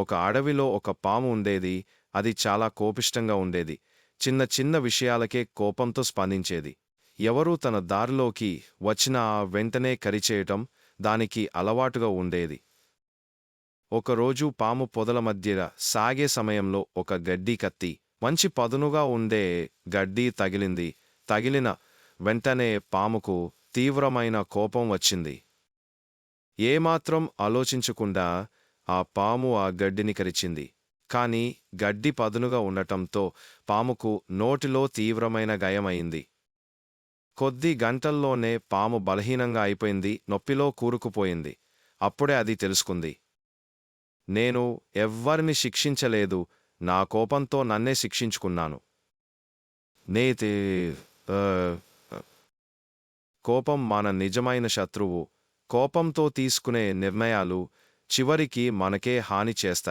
ఒక అడవిలో ఒక పాము ఉండేది. అది చాలా కోపిష్టంగా ఉండేది. చిన్న చిన్న విషయాలకే కోపంతో స్పందించేది. ఎవరూ తన దారిలోకి వచ్చినా వెంటనే కరిచేయటం దానికి అలవాటుగా ఉండేది. ఒకరోజు పాము పొదల మధ్య సాగే సమయంలో ఒక గడ్డి కత్తి మంచి పదునుగా ఉండే గడ్డి తగిలింది. తగిలిన వెంటనే పాముకు తీవ్రమైన కోపం వచ్చింది. ఏమాత్రం ఆలోచించకుండా ఆ పాము ఆ గడ్డిని కరిచింది. కాని గడ్డి పదునుగా ఉండటంతో పాముకు నోటిలో తీవ్రమైన గాయమైంది. కొద్ది గంటల్లోనే పాము బలహీనంగా అయిపోయింది నొప్పిలో కూరుకుపోయింది. అప్పుడే అది తెలుసుకుంది. నేను ఎవ్వరిని శిక్షించలేదు నా కోపంతో నన్నే శిక్షించుకున్నాను. నేతే కోపం మన నిజమైన శత్రువు కోపంతో తీసుకునే నిర్ణయాలు చివరికి మనకే హాని చేస్తాయి.